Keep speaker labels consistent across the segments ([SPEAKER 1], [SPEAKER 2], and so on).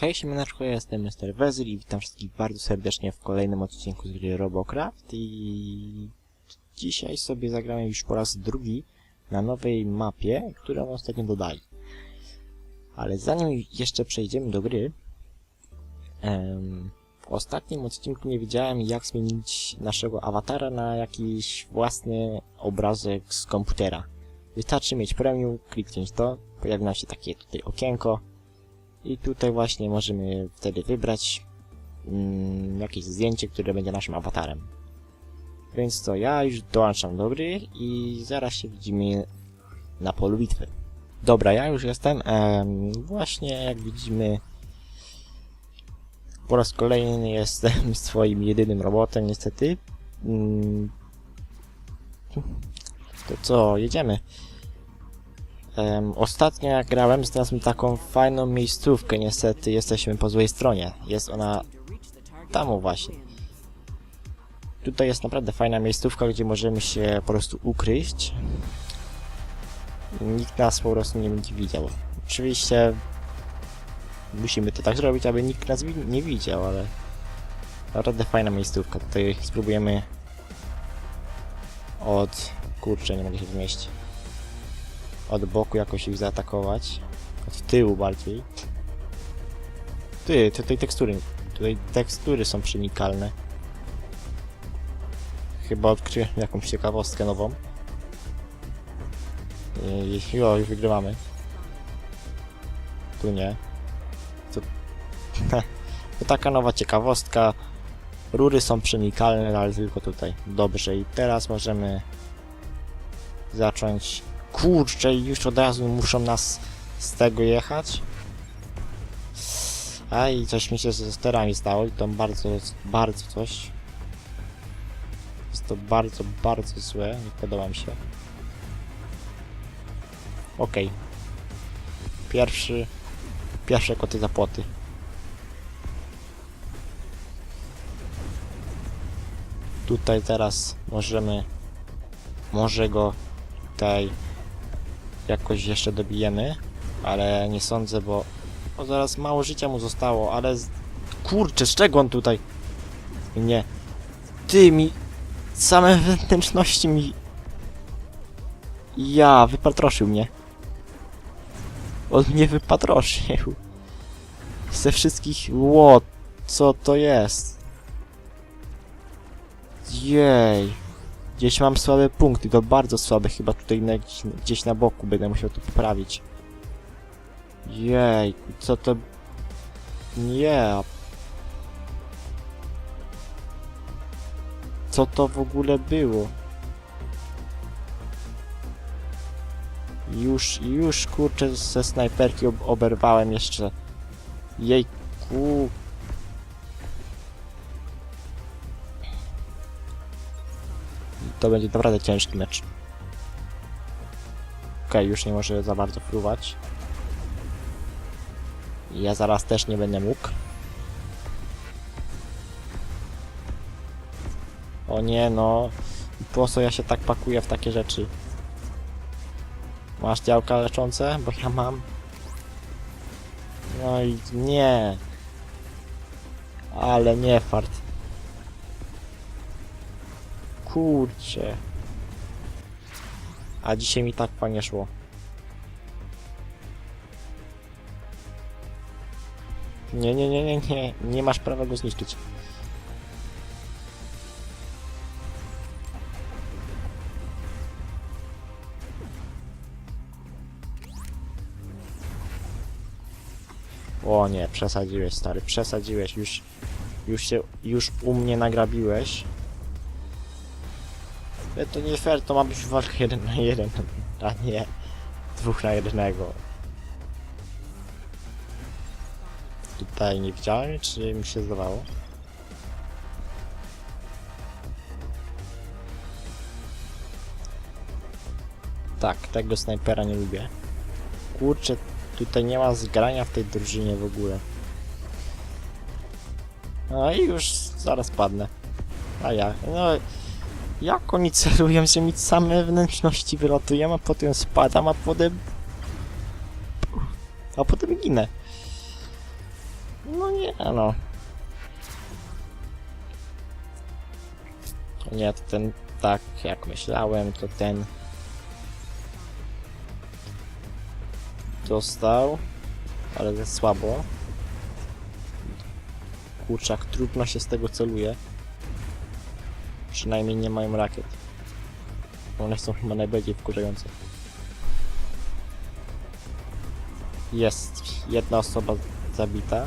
[SPEAKER 1] Hej siemaneczko, ja jestem Mr. Wezyl i witam wszystkich bardzo serdecznie w kolejnym odcinku z gry Robocraft i dzisiaj sobie zagramy już po raz drugi na nowej mapie, którą ostatnio dodali. Ale zanim jeszcze przejdziemy do gry, em, w ostatnim odcinku nie wiedziałem jak zmienić naszego awatara na jakiś własny obrazek z komputera. Wystarczy mieć premium, kliknąć to, pojawi nam się takie tutaj okienko, i tutaj właśnie możemy wtedy wybrać mm, jakieś zdjęcie, które będzie naszym awatarem. Więc to ja już dołączam do gry i zaraz się widzimy na polu bitwy. Dobra, ja już jestem. Em, właśnie jak widzimy po raz kolejny jestem swoim jedynym robotem niestety. Mm, to co, jedziemy. Em, ostatnio jak grałem, znalazłem taką fajną miejscówkę, niestety jesteśmy po złej stronie. Jest ona tam właśnie. Tutaj jest naprawdę fajna miejscówka, gdzie możemy się po prostu ukryć. Nikt nas po prostu nie będzie widział. Oczywiście musimy to tak zrobić, aby nikt nas nie widział, ale naprawdę fajna miejscówka. Tutaj spróbujemy od... kurczę, nie mogę się zmieścić od boku jakoś ich zaatakować. Od tyłu bardziej. Ty, tutaj tekstury. Tutaj tekstury są przenikalne. Chyba odkryłem jakąś ciekawostkę nową. I jo, już wygrywamy. Tu nie. To, to taka nowa ciekawostka. Rury są przenikalne, ale tylko tutaj. Dobrze, i teraz możemy zacząć Kurczę, już od razu muszą nas z tego jechać. A i coś mi się ze sterami stało i to bardzo, bardzo coś. Jest to bardzo, bardzo złe, nie podoba mi się. Okej. Pierwszy, pierwsze koty za płoty. Tutaj teraz możemy, może go tutaj jakoś jeszcze dobijemy, ale nie sądzę, bo o, zaraz mało życia mu zostało, ale z... kurczę, z czego on tutaj? Nie. Ty mi same wnętrzności mi ja, wypatroszył mnie. On mnie wypatroszył. Ze wszystkich łot, co to jest? Jej. Gdzieś mam słabe punkty, to bardzo słabe, chyba tutaj na, gdzieś, na boku będę musiał to poprawić. Jej, co to... Nie. Co to w ogóle było? Już, już kurczę ze snajperki ob oberwałem jeszcze. Jejku. To będzie naprawdę ciężki mecz. Okej, już nie może za bardzo fruwać. Ja zaraz też nie będę mógł. O nie, no. Po co ja się tak pakuję w takie rzeczy? Masz działka leczące? Bo ja mam. No i nie. Ale nie fart. Kurcie. A dzisiaj mi tak panie szło. Nie, nie, nie, nie, nie. Nie masz prawa go zniszczyć. O nie, przesadziłeś stary, przesadziłeś, już, już się, już u mnie nagrabiłeś. Ale To nie fair, to ma być walka jeden na jeden, a nie dwóch na jednego. Tutaj nie widziałem, czy mi się zdawało? Tak, tego snajpera nie lubię. Kurczę, tutaj nie ma zgrania w tej drużynie w ogóle. No i już zaraz padnę. A ja, no... Jak oni celują, że mi same wnętrzności wylatują, a potem spadam, a potem... A potem ginę. No nie, no. Nie, to ten, tak jak myślałem, to ten dostał, ale za słabo. Kurczak, trudno się z tego celuje. Przynajmniej nie mają rakiet. One są chyba najbardziej wkurzające. Jest jedna osoba zabita.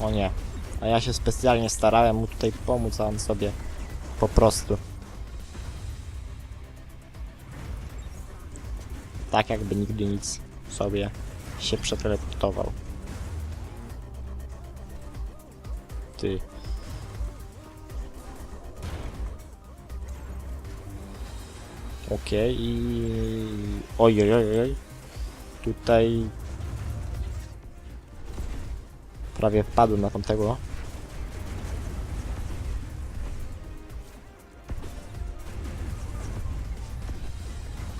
[SPEAKER 1] O nie. A ja się specjalnie starałem mu tutaj pomóc, a on sobie po prostu. Tak jakby nigdy nic sobie się przeteleportował. Ty. Okej i... Oj, oj, oj, oj. Tutaj... Prawie wpadłem na tamtego.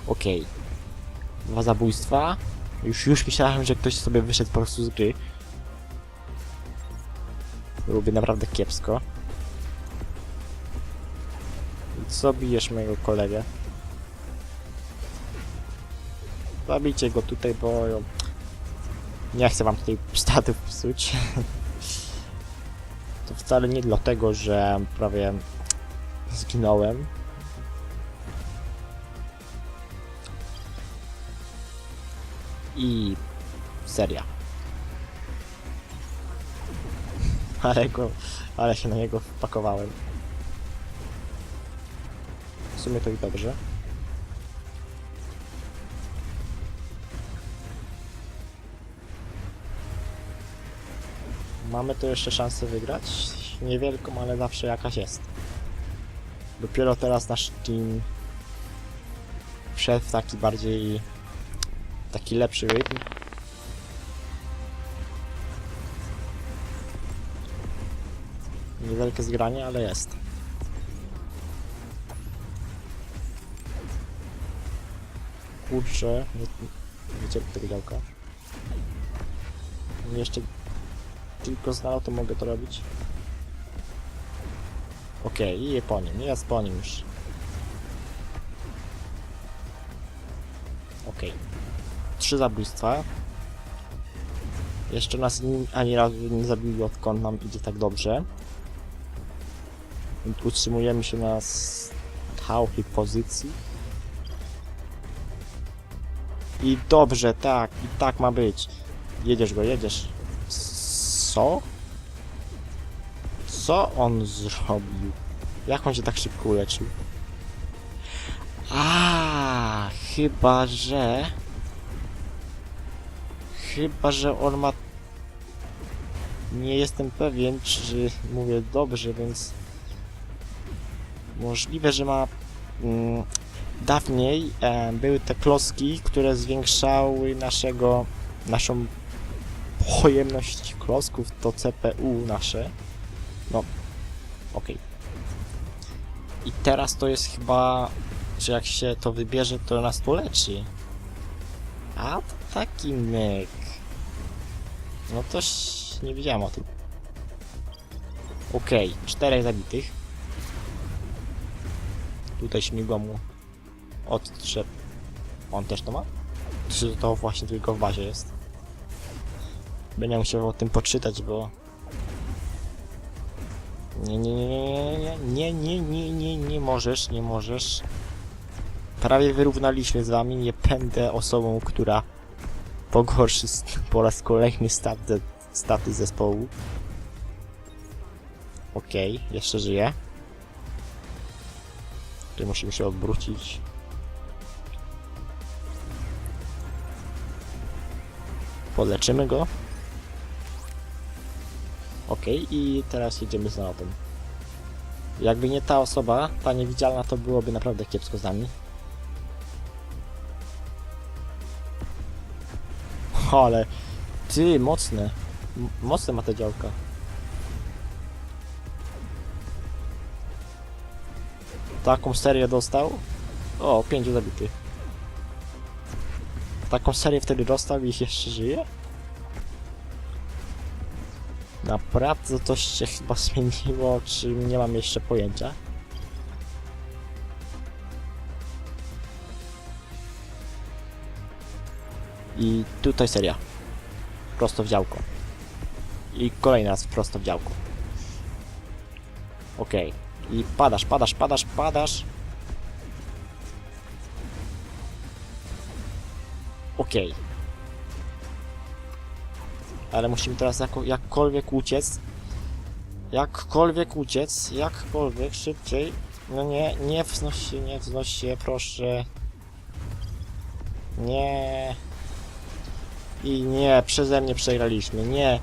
[SPEAKER 1] Okej. Dwa zabójstwa. Już, już myślałem, że ktoś sobie wyszedł po prostu z gry. Byłoby naprawdę kiepsko. Co bijesz mojego kolegę? Zabijcie go tutaj, bo nie chcę wam tutaj statów psuć. To wcale nie dlatego, że prawie zginąłem. I seria. Ale go, ale się na niego wpakowałem. W sumie to i dobrze. Mamy tu jeszcze szansę wygrać. Niewielką, ale zawsze jakaś jest. Dopiero teraz nasz team wszedł w taki bardziej taki lepszy rytm. Niewielkie zgranie, ale jest. Kurczę, nie, nie cierpię tego działka. Jeszcze tylko znał, to mogę to robić. Okej, i po nim, jest po nim już. Okej. Trzy zabójstwa. Jeszcze nas ni- ani razu nie zabili, odkąd nam idzie tak dobrze. Utrzymujemy się na stałej pozycji. I dobrze, tak, i tak ma być. Jedziesz go, jedziesz. Co? Co on zrobił? Jak on się tak szybko uleczył? A, chyba że... Chyba, że on ma... Nie jestem pewien, czy mówię dobrze, więc... Możliwe, że ma... Mm, dawniej e, były te klocki, które zwiększały naszego... naszą pojemność klocków to CPU nasze. No, okej. I teraz to jest chyba, że jak się to wybierze, to nas to leczy. A, taki myk. No to ś- nie wiedziałem o tym. Okej, czterech zabitych. Tutaj śmigło mu odtrzep. On też to ma? Czy to właśnie tylko w bazie jest? Będę musiał o tym poczytać, bo... Nie, nie, nie, nie, nie, nie, nie, nie, nie możesz, nie możesz. Prawie wyrównaliśmy z wami, nie będę osobą, która pogorszy po raz kolejny stat, staty zespołu. Okej, jeszcze żyje. Tutaj musimy się odwrócić. Poleczymy go. Okej, i teraz jedziemy z nowym. Jakby nie ta osoba, ta niewidzialna, to byłoby naprawdę kiepsko z nami. Ale ty, mocne. M mocne ma te działka. Taką serię dostał. O, pięciu zabitych. taką serię wtedy dostał i jeszcze żyje? Naprawdę coś się chyba zmieniło, czy nie mam jeszcze pojęcia. I tutaj seria. Prosto w działko. I kolejny raz prosto w działko. Okej. I padasz, padasz, padasz, padasz. Okej. Ale musimy teraz jako, jakkolwiek uciec. Jakkolwiek uciec, jakkolwiek szybciej. No nie, nie wznoś się, nie wznoś się, proszę. Nie. I nie, przeze mnie przegraliśmy, nie.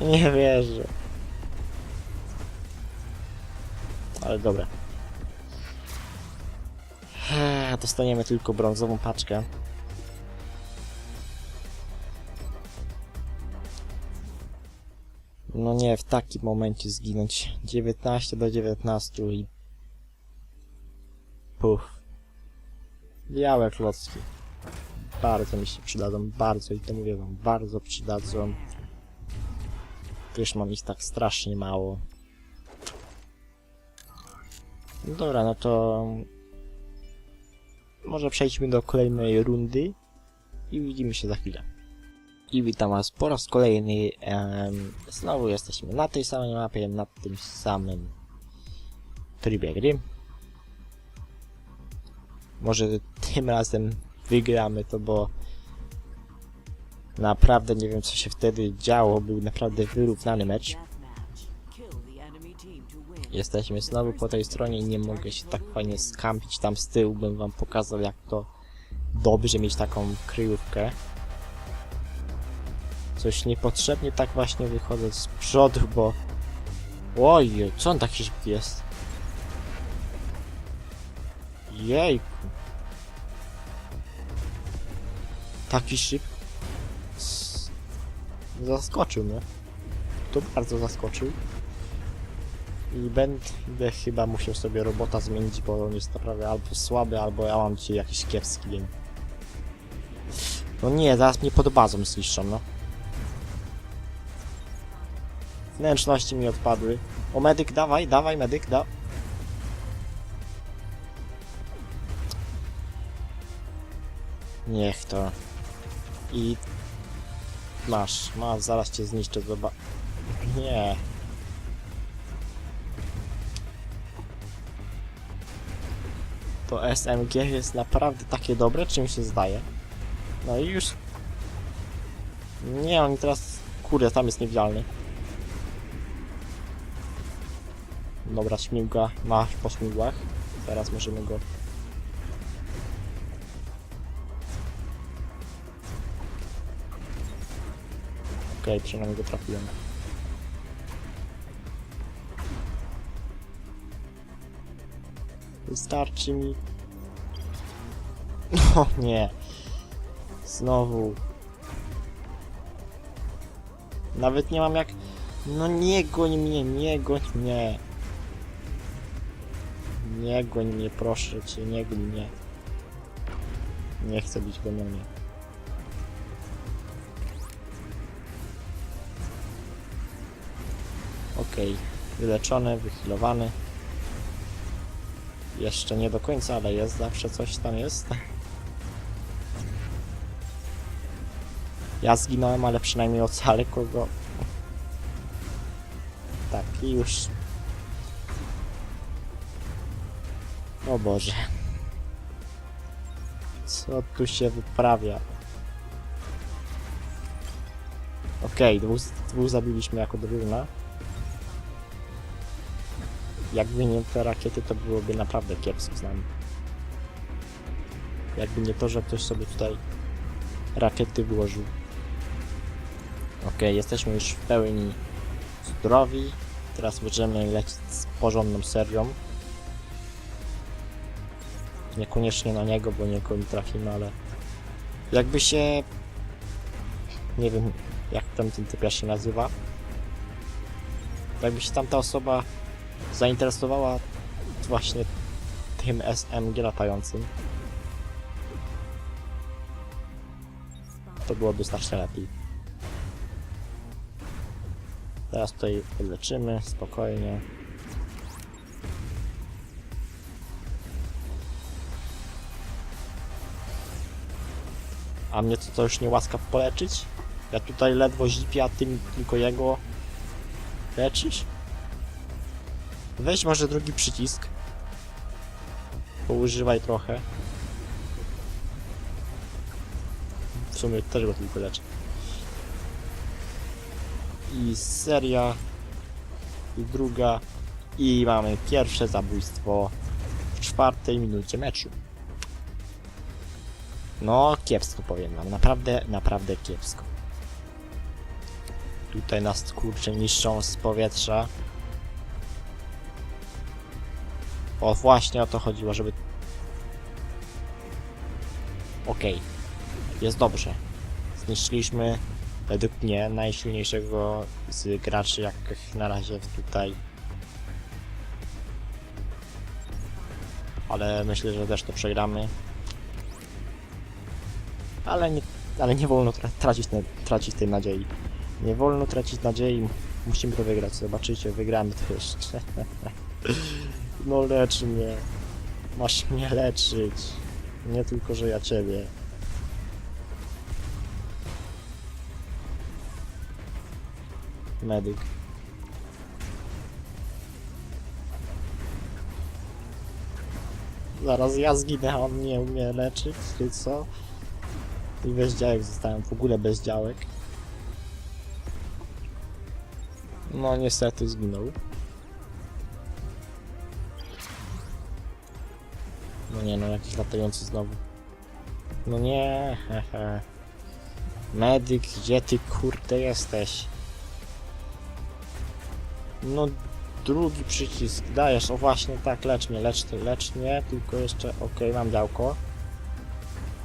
[SPEAKER 1] Nie wierzę. Ale dobra. Eee, Dostaniemy tylko brązową paczkę. No nie, w takim momencie zginąć. 19 do 19 i... Puf. Białe klocki. Bardzo mi się przydadzą, bardzo i to mówię wam, bardzo przydadzą. Też mam ich tak strasznie mało. Dobra, no to... Może przejdźmy do kolejnej rundy i widzimy się za chwilę. I witam was po raz kolejny. znowu jesteśmy na tej samej mapie, na tym samym trybie gry. Może tym razem wygramy to, bo naprawdę nie wiem co się wtedy działo. Był naprawdę wyrównany mecz. Jesteśmy znowu po tej stronie i nie mogę się tak fajnie skampić tam z tyłu. Bym wam pokazał jak to dobrze mieć taką kryjówkę. Coś niepotrzebnie tak właśnie wychodzę z przodu, bo... Oj, co on taki szybki jest? Jejku. Taki szybki. Zaskoczył mnie. To bardzo zaskoczył. I będę chyba musiał sobie robota zmienić, bo on jest naprawdę albo słaby, albo ja mam dzisiaj jakiś kiepski dzień. No nie, zaraz mnie pod bazą zniszczą, no. Wnętrzności mi odpadły. O, medyk, dawaj, dawaj, medyk, da... Niech to. I... Masz, masz, zaraz cię zniszczę, zoba... Nie. To SMG jest naprawdę takie dobre, czy mi się zdaje? No i już... Nie, on teraz... Kurde, tam jest niewidzialny. Dobra, śmigła ma po śmigłach. Teraz możemy go... Okej, przynajmniej go trafiłem. Wystarczy mi... O nie. Znowu. Nawet nie mam jak... No nie goń mnie, nie goń mnie. Nie goń mnie, proszę cię, nie goń mnie. Nie chcę być goniony. Okej, wyleczony, wychilowany. Jeszcze nie do końca, ale jest, zawsze coś tam jest. Ja zginąłem, ale przynajmniej ocalę kogo. Tak, i już O Boże. Co tu się wyprawia? Okej, dwóch, dwóch zabiliśmy jako drewna. Jakby nie te rakiety, to byłoby naprawdę kiepsko z nami. Jakby nie to, że ktoś sobie tutaj rakiety włożył. Okej, jesteśmy już w pełni zdrowi. Teraz możemy lecieć z porządną serią. Niekoniecznie na niego, bo nie trafimy, ale jakby się nie wiem jak tam ten typia się nazywa jakby się tamta osoba zainteresowała właśnie tym SMG latającym to byłoby znacznie lepiej. Teraz tutaj leczymy, spokojnie. A mnie to, to już nie łaskaw poleczyć? Ja tutaj ledwo zipię, a ty tylko jego leczysz? Weź może drugi przycisk. Poużywaj trochę. W sumie też go tylko leczę. I seria. I druga. I mamy pierwsze zabójstwo w czwartej minucie meczu. No, kiepsko powiem wam. Naprawdę, naprawdę kiepsko. Tutaj nas kurczę niszczą z powietrza. O, właśnie o to chodziło, żeby... Okej. Jest dobrze. Zniszczyliśmy, według mnie, najsilniejszego z graczy, jak na razie tutaj. Ale myślę, że też to przegramy. Ale nie, ale nie wolno tra tracić, tracić tej nadziei. Nie wolno tracić nadziei. Musimy to wygrać. Zobaczycie, wygramy to jeszcze. No lecz mnie. Masz mnie leczyć. Nie tylko, że ja ciebie. Medyk. Zaraz ja zginę, a on nie umie leczyć, czy co? I bez działek zostałem w ogóle bez działek. No niestety zginął. No nie no, jakiś latający znowu. No nie, hehe. Medyk, gdzie ty kurde jesteś? No drugi przycisk, dajesz, o właśnie tak, lecz mnie, lecz, lecz mnie, tylko jeszcze, okej, mam działko.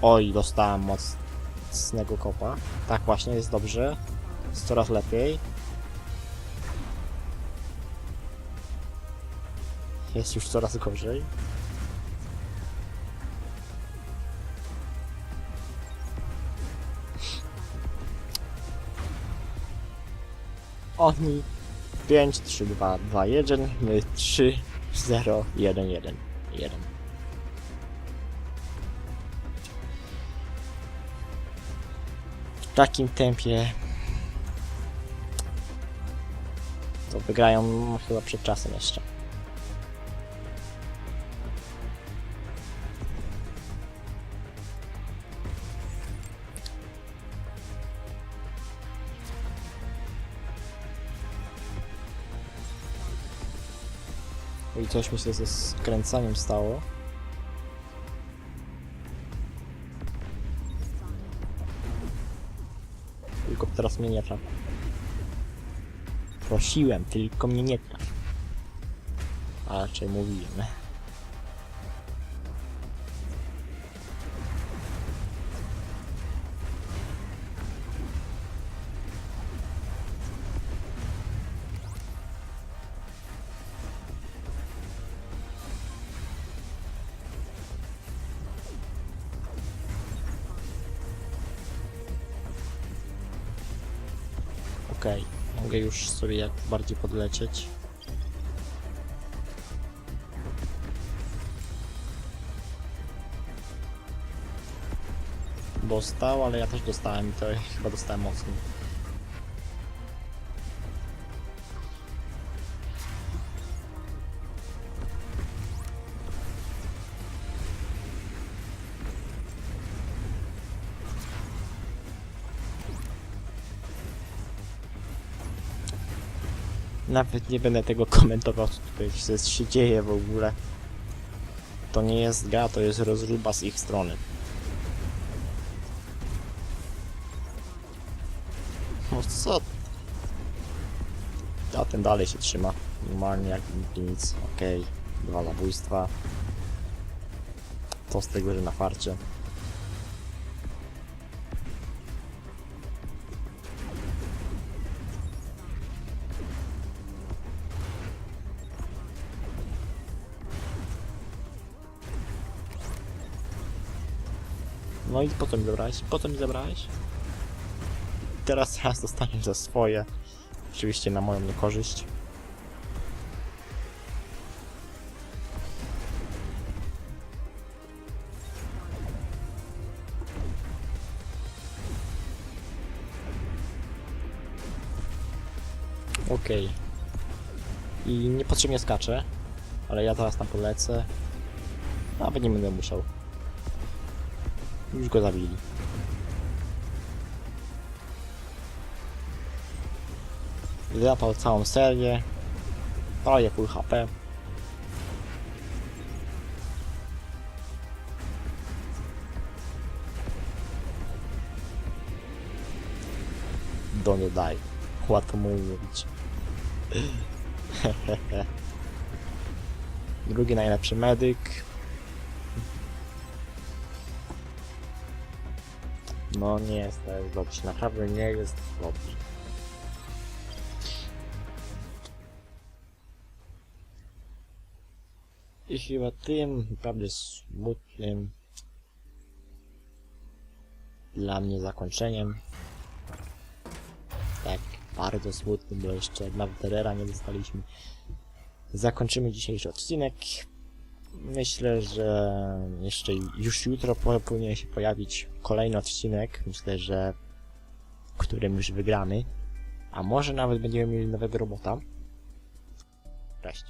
[SPEAKER 1] Oj, dostałem mocnego kopa. Tak właśnie, jest dobrze. Jest coraz lepiej. Jest już coraz gorzej. Oni 5, 3, 2, 2, 1, my 3, 0, 1, 1, 1. W takim tempie to wygrają chyba przed czasem jeszcze. Coś mi się ze skręcaniem stało. Tylko teraz mnie nie traf. Prosiłem, tylko mnie nie traf. A raczej mówiłem. Bardziej podlecieć. Dostał, ale ja też dostałem i to chyba dostałem mocno. Nawet nie będę tego komentował, co tutaj się, dzieje w ogóle. To nie jest gra, to jest rozruba z ich strony. No co? A ten dalej się trzyma. Normalnie jak nic. Okej. Dwa zabójstwa. To z tego, że na farcie. No i potem mi zabrałeś, potem mi zabrałeś. teraz teraz dostaniesz za swoje. Oczywiście na moją niekorzyść. Okej. I niepotrzebnie skaczę, ale ja zaraz tam polecę. Nawet nie będę musiał. Już go zabili. Zapał całą serię. Prawie full HP. Don't die. Łatwo mu mówić. Drugi najlepszy medyk. No nie jest to jest dobrze, naprawdę nie jest dobrze. I chyba tym naprawdę smutnym dla mnie zakończeniem. Tak, bardzo smutnym, bo jeszcze nawet Terrera nie dostaliśmy. Zakończymy dzisiejszy odcinek. Myślę, że jeszcze już jutro po- powinien się pojawić kolejny odcinek. Myślę, że którym już wygramy. A może nawet będziemy mieli nowego robota. Cześć.